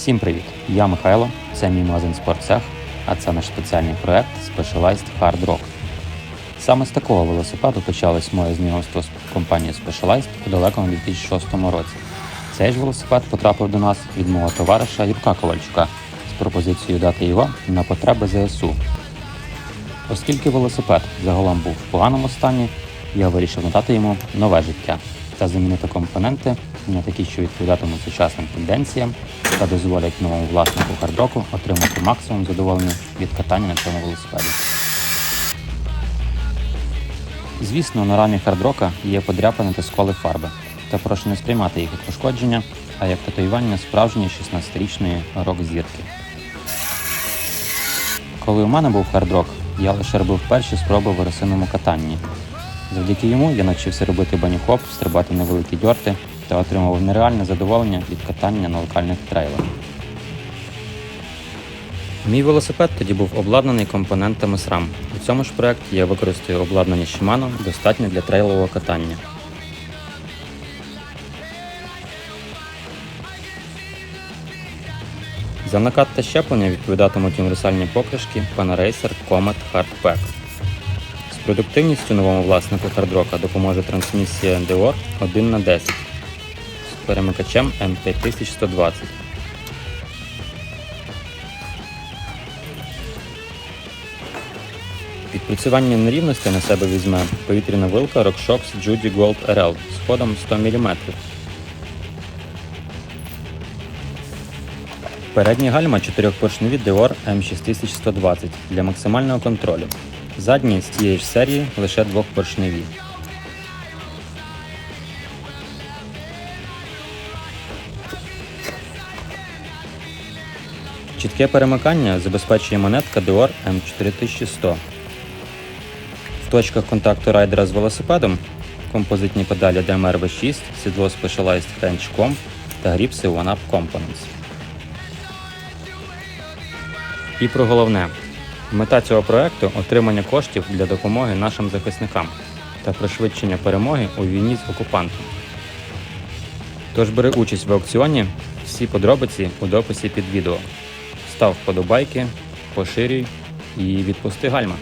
Всім привіт! Я Михайло, це мій магазин «Спортцех», а це наш спеціальний проект Specialized Hard Rock. Саме з такого велосипеду почалось моє знайомство з компанією Specialized у далекому 2006 році. Цей ж велосипед потрапив до нас від мого товариша Юрка Ковальчука з пропозицією дати його на потреби ЗСУ. Оскільки велосипед загалом був в поганому стані, я вирішив надати йому нове життя та замінити компоненти на такі, що відповідатимуть сучасним тенденціям та дозволять новому власнику хардроку отримати максимум задоволення від катання на цьому велосипеді. Звісно, на рамі хардрока є подряпини та сколи фарби, та прошу не сприймати їх як пошкодження, а як татуювання справжньої 16-річної рок-зірки. Коли у мене був хардрок, я лише робив перші спроби в вересинному катанні. Завдяки йому я навчився робити баніхоп, стрибати на великі дьорти та отримував нереальне задоволення від катання на локальних трейлах. Мій велосипед тоді був обладнаний компонентами SRAM. У цьому ж проєкті я використаю обладнання Shimano, достатнє для трейлового катання. За накат та щеплення відповідатимуть універсальні покришки Panaracer Comet Hard Pack. З продуктивністю новому власнику хардрока допоможе трансмісія Deor 1 на 10 з перемикачем M5120. Відпрацювання нерівності на себе візьме повітряна вилка RockShox Judy Gold RL з ходом 100 мм. Передні гальма чотирьохпоршневі Deor M6120 для максимального контролю. Задні з тієї ж серії лише двохпоршневі. Чітке перемикання забезпечує монетка Deor M4100. В точках контакту райдера з велосипедом композитні педалі DMR V6, сідло Specialized French Comp та гріпси One-Up Components. І про головне. Мета цього проекту отримання коштів для допомоги нашим захисникам та пришвидшення перемоги у війні з окупантом. Тож бери участь в аукціоні, всі подробиці у дописі під відео. Став вподобайки, поширюй і відпусти гальма.